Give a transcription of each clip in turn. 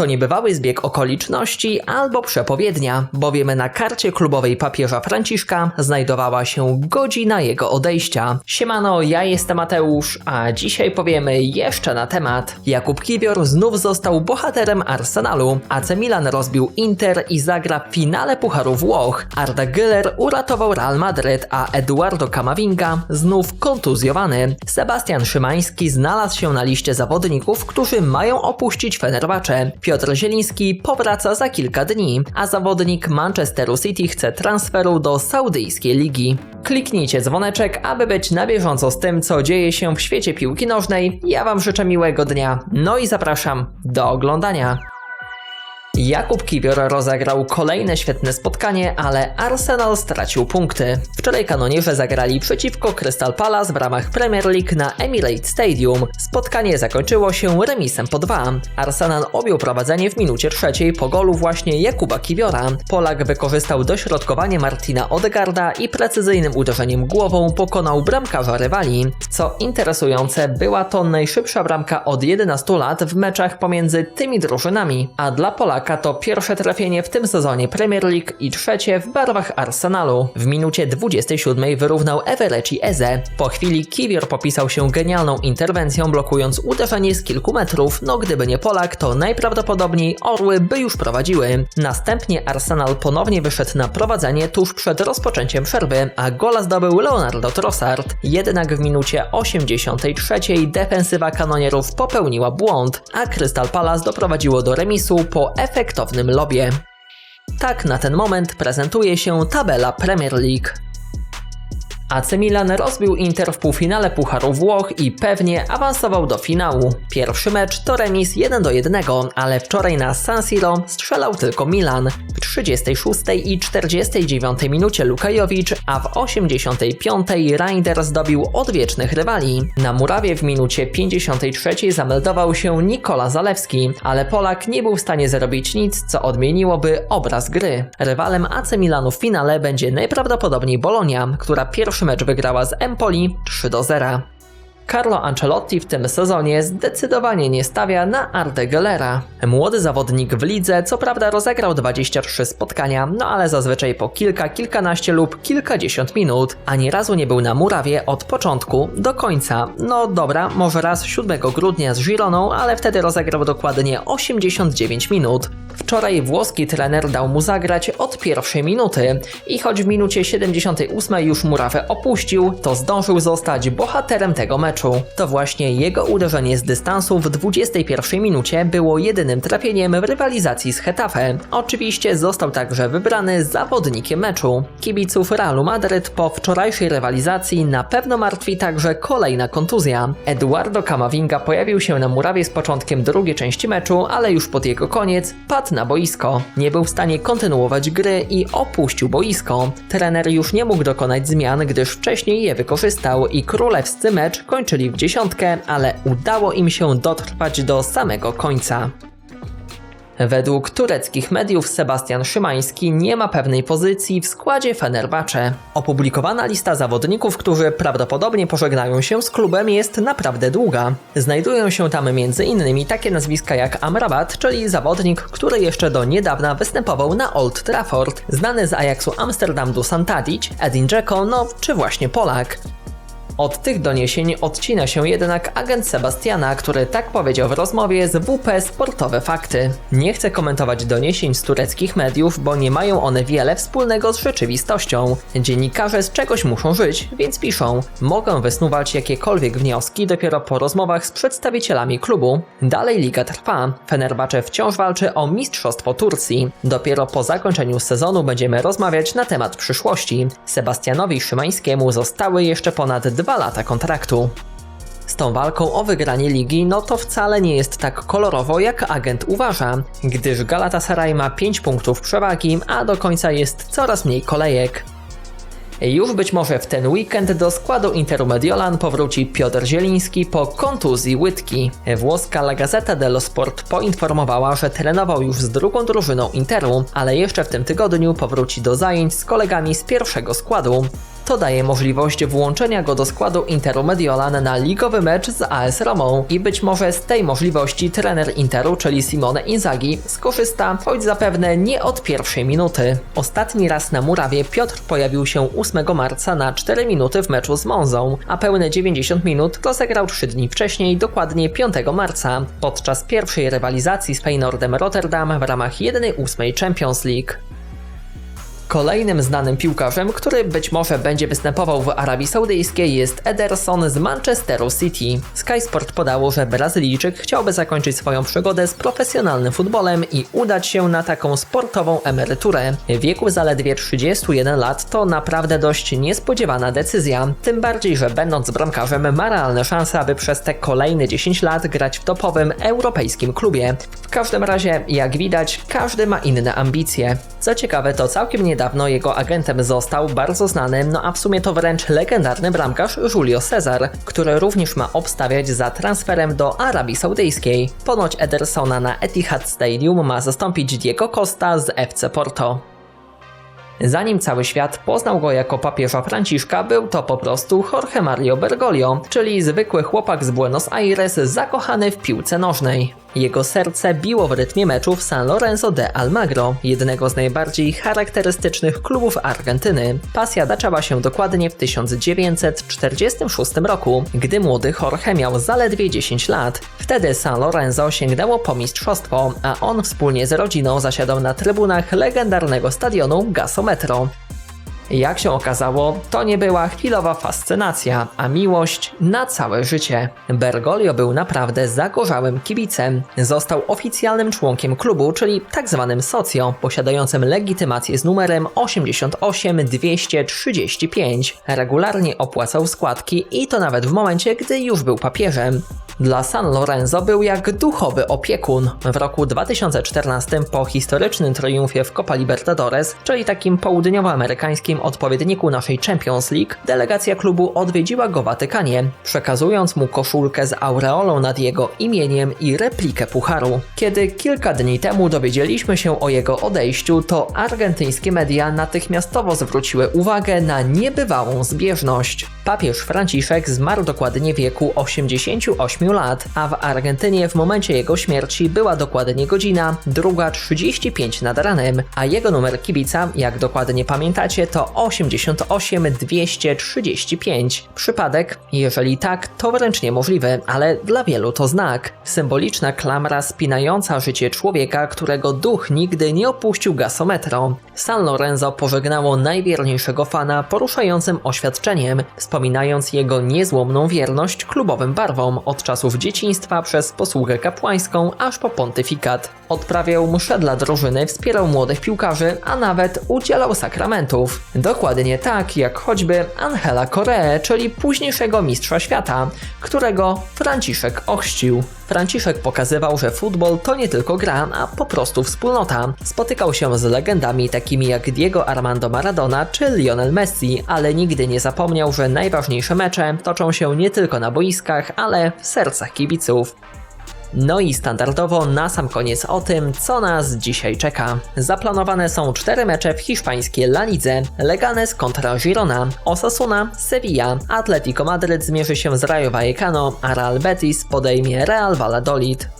To niebywały zbieg okoliczności albo przepowiednia, bowiem na karcie klubowej papieża Franciszka znajdowała się godzina jego odejścia. Siemano, ja jestem Mateusz, a dzisiaj powiemy jeszcze na temat. Jakub Kiwior znów został bohaterem Arsenalu, AC Milan rozbił Inter i zagra w finale Pucharu Włoch. Arda Güler uratował Real Madryt, a Eduardo Camavinga znów kontuzjowany. Sebastian Szymański znalazł się na liście zawodników, którzy mają opuścić Fenerbahce. Piotr Zieliński powraca za kilka dni, a zawodnik Manchesteru City chce transferu do saudyjskiej ligi. Kliknijcie dzwoneczek, aby być na bieżąco z tym, co dzieje się w świecie piłki nożnej. Ja Wam życzę miłego dnia, no i zapraszam do oglądania. Jakub Kiwior rozegrał kolejne świetne spotkanie, ale Arsenal stracił punkty. Wczoraj kanonierze zagrali przeciwko Crystal Palace w ramach Premier League na Emirates Stadium. Spotkanie zakończyło się remisem po dwa. Arsenal objął prowadzenie w minucie trzeciej po golu właśnie Jakuba Kiwiora. Polak wykorzystał dośrodkowanie Martina Odegarda i precyzyjnym uderzeniem głową pokonał bramkarza rywali. Co interesujące, była to najszybsza bramka od 11 lat w meczach pomiędzy tymi drużynami, a dla Polaka to pierwsze trafienie w tym sezonie Premier League i trzecie w barwach Arsenalu. W minucie 27 wyrównał Evereci Eze. Po chwili Kiwior popisał się genialną interwencją, blokując uderzenie z kilku metrów. No gdyby nie Polak, to najprawdopodobniej Orły by już prowadziły. Następnie Arsenal ponownie wyszedł na prowadzenie tuż przed rozpoczęciem przerwy, a gola zdobył Leonardo Trossard. Jednak w minucie 83 defensywa kanonierów popełniła błąd, a Crystal Palace doprowadziło do remisu po efektownym lobie. Tak na ten moment prezentuje się tabela Premier League. AC Milan rozbił Inter w półfinale Pucharu Włoch i pewnie awansował do finału. Pierwszy mecz to remis 1 do 1, ale wczoraj na San Siro strzelał tylko Milan. W 36 i 49 minucie Lukajowicz, a w 85 Reinders zdobił odwiecznych rywali. Na murawie w minucie 53 zameldował się Nikola Zalewski, ale Polak nie był w stanie zrobić nic, co odmieniłoby obraz gry. Rywalem AC Milanu w finale będzie najprawdopodobniej Bolonia, która pierwszy mecz wygrała z Empoli 3 do 0. Carlo Ancelotti w tym sezonie zdecydowanie nie stawia na Arde Gellera. Młody zawodnik w lidze co prawda rozegrał 23 spotkania, no ale zazwyczaj po kilka, kilkanaście lub kilkadziesiąt minut, a nie razu nie był na murawie od początku do końca. No dobra, może raz 7 grudnia z Gironą, ale wtedy rozegrał dokładnie 89 minut. Wczoraj włoski trener dał mu zagrać od pierwszej minuty i choć w minucie 78 już murawę opuścił, to zdążył zostać bohaterem tego meczu. To właśnie jego uderzenie z dystansu w 21 minucie było jedynym trafieniem w rywalizacji z Hetafe. Oczywiście został także wybrany zawodnikiem meczu. Kibiców Realu Madryt po wczorajszej rywalizacji na pewno martwi także kolejna kontuzja. Eduardo Camavinga pojawił się na murawie z początkiem drugiej części meczu, ale już pod jego koniec padł na boisko. Nie był w stanie kontynuować gry i opuścił boisko. Trener już nie mógł dokonać zmian, gdyż wcześniej je wykorzystał i królewscy mecz kończyli w dziesiątkę, ale udało im się dotrwać do samego końca. Według tureckich mediów Sebastian Szymański nie ma pewnej pozycji w składzie Fenerbahce. Opublikowana lista zawodników, którzy prawdopodobnie pożegnają się z klubem jest naprawdę długa. Znajdują się tam m.in. takie nazwiska jak Amrabat, czyli zawodnik, który jeszcze do niedawna występował na Old Trafford, znany z Ajaxu Amsterdam Dusan Edin Dzeko, no czy właśnie Polak. Od tych doniesień odcina się jednak agent Sebastiana, który tak powiedział w rozmowie z WP Sportowe Fakty. Nie chce komentować doniesień z tureckich mediów, bo nie mają one wiele wspólnego z rzeczywistością. Dziennikarze z czegoś muszą żyć, więc piszą. Mogę wysnuwać jakiekolwiek wnioski dopiero po rozmowach z przedstawicielami klubu. Dalej liga trwa. Fenerbahce wciąż walczy o mistrzostwo Turcji. Dopiero po zakończeniu sezonu będziemy rozmawiać na temat przyszłości. Sebastianowi Szymańskiemu zostały jeszcze ponad dwa lata kontraktu. Z tą walką o wygranie ligi, no to wcale nie jest tak kolorowo, jak agent uważa, gdyż Galatasaray ma 5 punktów przewagi, a do końca jest coraz mniej kolejek. Już być może w ten weekend do składu Interu Mediolan powróci Piotr Zieliński po kontuzji łydki. Włoska La Gazzetta dello Sport poinformowała, że trenował już z drugą drużyną Interu, ale jeszcze w tym tygodniu powróci do zajęć z kolegami z pierwszego składu. To daje możliwość włączenia go do składu Interu Mediolan na ligowy mecz z AS Romą i być może z tej możliwości trener Interu, czyli Simone Inzaghi, skorzysta, choć zapewne nie od pierwszej minuty. Ostatni raz na murawie Piotr pojawił się 8 marca na 4 minuty w meczu z Monzą, a pełne 90 minut rozegrał 3 dni wcześniej, dokładnie 5 marca, podczas pierwszej rywalizacji z Feyenoordem Rotterdam w ramach 1-8 Champions League. Kolejnym znanym piłkarzem, który być może będzie występował w Arabii Saudyjskiej jest Ederson z Manchesteru City. Sky Sport podało, że Brazylijczyk chciałby zakończyć swoją przygodę z profesjonalnym futbolem i udać się na taką sportową emeryturę. W wieku zaledwie 31 lat to naprawdę dość niespodziewana decyzja, tym bardziej, że będąc bramkarzem ma realne szanse, aby przez te kolejne 10 lat grać w topowym europejskim klubie. W każdym razie, jak widać, każdy ma inne ambicje. Co ciekawe, to całkiem niedawno jego agentem został bardzo znany, no a w sumie to wręcz legendarny bramkarz Julio Cesar, który również ma obstawiać za transferem do Arabii Saudyjskiej. Ponoć Edersona na Etihad Stadium ma zastąpić Diego Costa z FC Porto. Zanim cały świat poznał go jako papieża Franciszka, był to po prostu Jorge Mario Bergoglio, czyli zwykły chłopak z Buenos Aires zakochany w piłce nożnej. Jego serce biło w rytmie meczów San Lorenzo de Almagro, jednego z najbardziej charakterystycznych klubów Argentyny. Pasja zaczęła się dokładnie w 1946 roku, gdy młody Jorge miał zaledwie 10 lat. Wtedy San Lorenzo sięgnęło po mistrzostwo, a on wspólnie z rodziną zasiadał na trybunach legendarnego stadionu Gasometro. Jak się okazało, to nie była chwilowa fascynacja, a miłość na całe życie. Bergoglio był naprawdę zagorzałym kibicem. Został oficjalnym członkiem klubu, czyli tak zwanym socjo, posiadającym legitymację z numerem 88235. Regularnie opłacał składki i to nawet w momencie, gdy już był papieżem. Dla San Lorenzo był jak duchowy opiekun. W roku 2014 po historycznym triumfie w Copa Libertadores, czyli takim południowoamerykańskim odpowiedniku naszej Champions League, delegacja klubu odwiedziła go w Watykanie, przekazując mu koszulkę z aureolą nad jego imieniem i replikę pucharu. Kiedy kilka dni temu dowiedzieliśmy się o jego odejściu, to argentyńskie media natychmiastowo zwróciły uwagę na niebywałą zbieżność. Papież Franciszek zmarł dokładnie w wieku 88 lat, a w Argentynie w momencie jego śmierci była dokładnie godzina 2.35 nad ranem, a jego numer kibica, jak dokładnie pamiętacie, to 88235. Przypadek? Jeżeli tak, to wręcz niemożliwy, ale dla wielu to znak. Symboliczna klamra spinająca życie człowieka, którego duch nigdy nie opuścił gasometro. San Lorenzo pożegnało najwierniejszego fana poruszającym oświadczeniem, wspominając jego niezłomną wierność klubowym barwom od czasów dzieciństwa przez posługę kapłańską aż po pontyfikat. Odprawiał msze dla drużyny, wspierał młodych piłkarzy, a nawet udzielał sakramentów. Dokładnie tak jak choćby Angela Correa, czyli późniejszego mistrza świata, którego Franciszek ochrzcił. Franciszek pokazywał, że futbol to nie tylko gra, a po prostu wspólnota. Spotykał się z legendami takimi jak Diego Armando Maradona czy Lionel Messi, ale nigdy nie zapomniał, że najważniejsze mecze toczą się nie tylko na boiskach, ale w sercach kibiców. No i standardowo na sam koniec o tym, co nas dzisiaj czeka. Zaplanowane są cztery mecze w hiszpańskiej La Lidze. Leganes kontra Girona, Osasuna, Sevilla, Atletico Madryt zmierzy się z Rayo Vallecano, a Real Betis podejmie Real Valladolid.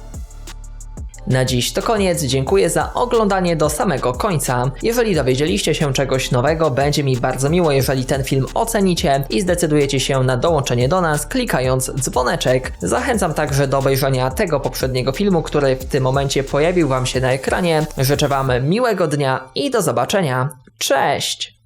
Na dziś to koniec, dziękuję za oglądanie do samego końca. Jeżeli dowiedzieliście się czegoś nowego, będzie mi bardzo miło, jeżeli ten film ocenicie i zdecydujecie się na dołączenie do nas, klikając dzwoneczek. Zachęcam także do obejrzenia tego poprzedniego filmu, który w tym momencie pojawił Wam się na ekranie. Życzę Wam miłego dnia i do zobaczenia. Cześć!